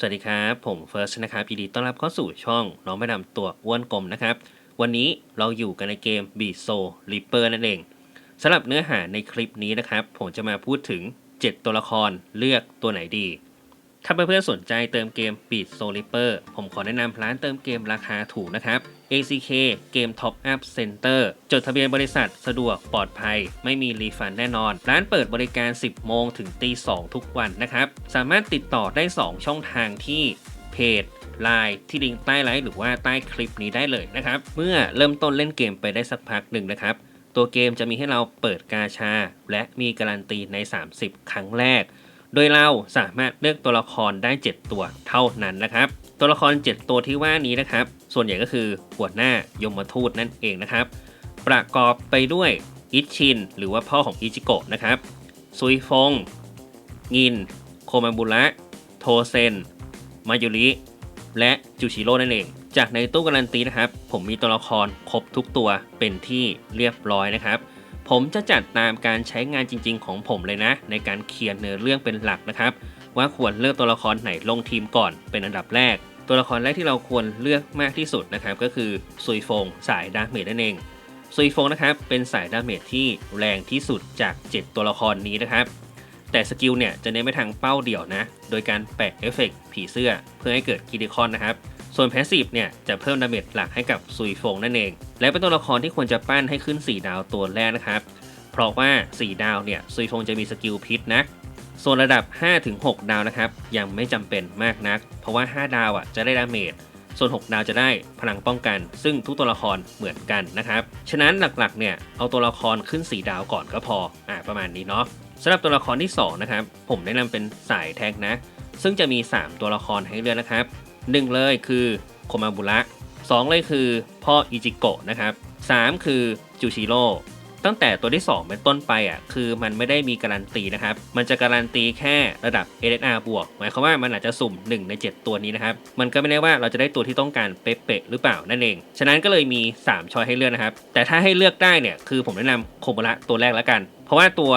สวัสดีครับ ผมเฟิร์สนะครับยินดีต้อนรับเข้าสู่ช่องน้องไม่ดำตัวอ้วนกลมนะครับ วันนี้เราอยู่กันในเกม b e a t Soul Reaper นั่นเองสำหรับเนื้อหาในคลิปนี้นะครับ ผมจะมาพูดถึง 7 ตัวละครเลือกตัวไหนดี ถ้าเพื่อนๆสนใจเติมเกม Beat Soul Reaper ผมขอแนะนำร้านเติมเกมราคาถูกนะครับ ACK เกม Top Up Center จดทะเบียนบริษัทสะดวกปลอดภัย ไม่มีรีฟันแน่นอน ร้านเปิดบริการ 10 โมงถึงตี 2 ทุกวันนะครับ สามารถติดต่อได้ 2 ช่องทางที่เพจ Line ที่ลิงก์ใต้ไลฟ์หรือว่าใต้คลิปนี้ได้เลยนะครับ เมื่อเริ่มต้นเล่นเกมไปได้สักพักหนึ่งนะครับ ตัวเกมจะมีให้เราเปิดกาชา และมีการันตีใน 30 ครั้งแรก โดยเราสามารถเลือกตัวละครได้ 7 ตัวเท่านั้นนะครับ ตัวละคร 7 ตัวที่ว่านี้นะครับ ส่วนใหญ่ก็คือหัวหน้ายมทูตนั่นเองนะครับ ประกอบไปด้วยอิชิน หรือว่าพ่อของอิจิโกะนะครับซุยฟง งิน โคมาบุระ โทเซน มายุริ และจูชิโร่นั่นเอง จากในตู้การันตีนะครับ ผมมีตัวละครครบทุกตัวเป็นที่เรียบร้อยนะครับ ผมจะจัดตามการใช้งานจริง ๆ ของผมเลยนะ ในการเขียนเนื้อเรื่องเป็นหลักนะครับ ว่าควรเลือกตัวละครไหนลงทีมก่อนเป็นอันดับแรก ตัวละครแรกที่เราควรเลือกมากที่สุดนะครับ ก็คือซุยฟงสายดาเมจนั่นเองซุยฟงนะครับเป็นสายดาเมจที่แรงที่สุดจาก 7 ตัวละครนี้นะครับแต่สกิลเนี่ยจะเน้นไปทางเป้าเดี่ยวนะ โดยการแปะเอฟเฟกต์ผีเสื้อเพื่อให้เกิดคิดิคอนนะครับ ส่วนแพสซีฟเนี่ยจะเพิ่มดาเมจหลักให้กับซุยฟงนั่นเอง และเป็นตัวละครที่ควรจะปั้นให้ขึ้น 4 ดาวตัวแรกนะครับ เพราะว่า 4 ดาวเนี่ยซุยฟงจะมีสกิลพิษนะ ส่วนระดับ 5-6 ดาวนะครับยังไม่จำเป็นมากนัก เพราะว่า 5 ดาวอะจะได้ดาเมจ ส่วน 6 ดาวจะได้พลังป้องกัน ซึ่งทุกตัวละครเหมือนกันนะครับ ฉะนั้นหลักๆเนี่ยเอาตัวละครขึ้น 4 ดาวก่อนก็พอ อ่าประมาณนี้เนาะสำหรับตัวละครที่2นะครับผมแนะนำเป็นสายแท็กนะ ซึ่งจะมี 3 ตัวละครให้เลือกนะครับ 1เลยคือโคมาบุระ2เลยคือพ่ออิจิโกะนะครับ3คือจูชิโร่ตั้งแต่ตัวที่ 2 เป็นต้นไปอะคือมันไม่ได้มีการันตีนะครับ มันจะการันตีแค่ระดับ LSR บวก หมายความว่ามันอาจจะสุ่ม 1 ใน 7 ตัวนี้นะครับ มันก็ไม่ได้ว่าเราจะได้ตัวที่ต้องการเป๊ะๆหรือเปล่านั่นเอง ฉะนั้นก็เลยมี 3ช้อยให้เลือกนะครับ แต่ถ้าให้เลือกได้เนี่ยคือผมแนะนำโคโมระตัวแรกแล้วกัน เพราะว่าตัว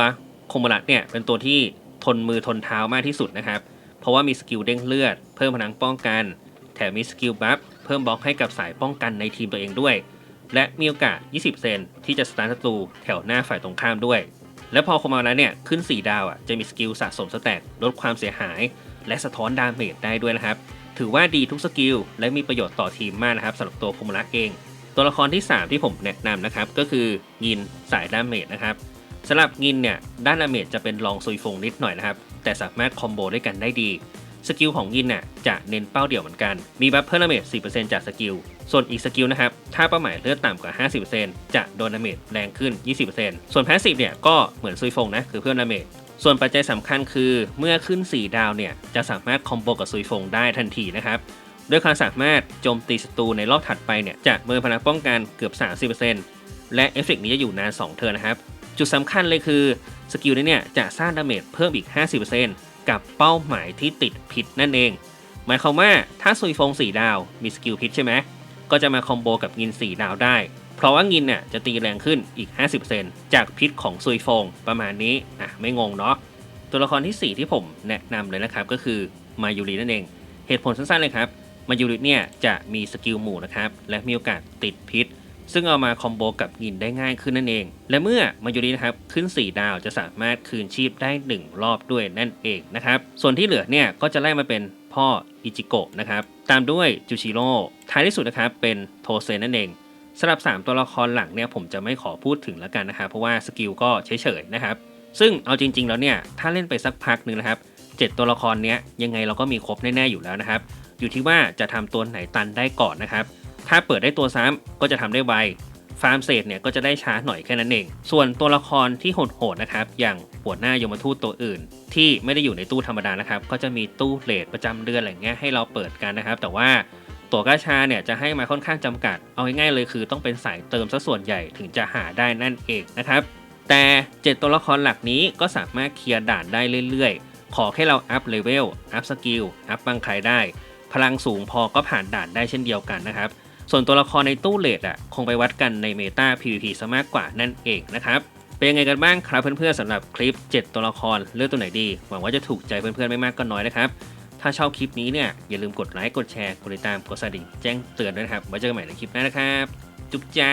โคโมระเนี่ยเป็นตัวที่ทนมือทนเท้ามากที่สุดนะครับ ราะว่ามีสกิลเด้งเลือด เพิ่มพลังป้องกัน แถมมีสกิลบัฟเพิ่มบล็อกให้กับสายป้องกันในทีมตัวเองด้วย และมีโอกาส 20 เซนที่จะสตาร์ทศัตรูแถวหน้าฝ่ายตรงข้ามด้วย และพอคอมมาแล้วเนี่ยขึ้น 4 ดาวอะจะมีสกิลสะสมสแต็กลดความเสียหาย และสะท้อนดาเมจได้ด้วยนะครับ ถือว่าดีทุกสกิลและมีประโยชน์ต่อทีมมากนะครับสำหรับตัวคุมระเอง ตัวละครที่ 3 ที่ผมแนะนำนะครับก็คือยินสายดาเมจนะครับ สำหรับยินเนี่ยด้านดาเมจจะเป็นรองซุยฟงนิดหน่อยนะครับ แต่สามารถคอมโบด้วยกันได้ดี สกิลของยินน่ะจะเน้นเป้าเดี่ยวเหมือนกัน มีบัฟเพิ่มดาเมจ 4%จากสกิล ส่วนอีกสกิลนะครับ ถ้าเป้าหมายเลือดต่ำกว่า 50%จะโดนดาเมจแรงขึ้น 20%ส่วนแพสซีฟเนี่ยก็เหมือนซุยฟงนะ คือเพิ่มดาเมจ ส่วนปัจจัยสำคัญคือเมื่อขึ้น 4 ดาวเนี่ยจะสามารถคอมโบกับซุยฟงได้ทันทีนะครับด้วยความสามารถโจมตีศัตรูในรอบถัดไปเนี่ยจะเมินพลังป้องกันเกือบ 30%และเอฟเฟกต์นี้จะอยู่นาน 2 เทิร์นนะครับ จุดสำคัญเลยคือสกิลนี้เนี่ยจะสร้างดาเมจเพิ่มอีก 50%กับเป้าหมายที่ติดพิษนั่นเอง หมายความว่าถ้าซุยฟง 4 ดาวมีสกิลพิษใช่ไหมก็จะมาคอมโบกับงิน 4 ดาวได้ เพราะว่างินเนี่ยจะตีแรงขึ้นอีก 50%จากพิษของซุยฟงประมาณนี้อะไม่งงเนาะตัวละครที่ 4 ที่ผมแนะนำเลยนะครับก็คือมายูรินั่นเอง เหตุผลสั้นๆเลยครับมายูริเนี่ยจะมีสกิลหมู่นะครับและมีโอกาสติดพิษ ซึ่งเอามาคอมโบกับยินได้ง่ายขึ้นนั่นเอง และเมื่อมายูรินะครับขึ้น 4 ดาวจะสามารถคืนชีพได้ 1 รอบด้วยนั่นเองนะครับส่วนที่เหลือเนี่ยก็จะไล่มาเป็นพ่ออิจิโกะนะครับตามด้วยจูชิโร่ท้ายที่สุดนะครับเป็นโทเซนนั่นเองสำหรับ 3 ตัวละครหลังเนี่ยผมจะไม่ขอพูดถึงแล้วกันนะครับเพราะว่าสกิลก็เฉยๆนะครับซึ่งเอาจริง ๆ แล้วเนี่ยถ้าเล่นไปสักพักหนึ่งนะครับเจ็ดตัวละครเนี้ยยังไงเราก็มีครบแน่ๆอยู่แล้วนะครับอยู่ที่ว่าจะทำตัวไหนตันได้ก่อนนะครับ ถ้าเปิดได้ตัวซ้ำก็จะทำได้ไว ฟาร์มเศษเนี่ยก็จะได้ช้าหน่อยแค่นั้นเอง ส่วนตัวละครที่โหดๆนะครับ อย่างหัวหน้ายมทูตตัวอื่น ที่ไม่ได้อยู่ในตู้ธรรมดานะครับ ก็จะมีตู้เลทประจำเดือนอะไรเงี้ยให้เราเปิดกันนะครับ แต่ว่าตัวกาชาเนี่ยจะให้มาค่อนข้างจำกัด เอาง่ายๆเลยคือต้องเป็นสายเติมซะส่วนใหญ่ถึงจะหาได้นั่นเองนะครับ แต่ 7 ตัวละครหลักนี้ก็สามารถเคลียร์ด่านได้เรื่อยๆ ขอแค่เราอัพเลเวล อัพสกิล อัพบังใครได้ พลังสูงพอก็ผ่านด่านได้เช่นเดียวกันนะครับ ส่วนตัวละครในตู้เลดอะคงไปวัดกันในเมตา PVP ซะมากกว่านั่นเองนะครับเป็นยังไงกันบ้างครับเพื่อนๆสำหรับคลิป 7 ตัวละครเลือกตัวไหนดี หวังว่าจะถูกใจเพื่อนๆไม่มากก็น้อยนะครับ ถ้าชอบคลิปนี้เนี่ยอย่าลืมกดไลค์กดแชร์กดติดตามกดสั่นกระดิ่งแจ้งเตือนด้วยนะครับไว้เจอกันใหม่ในคลิปหน้านะครับ จุ๊บจ้า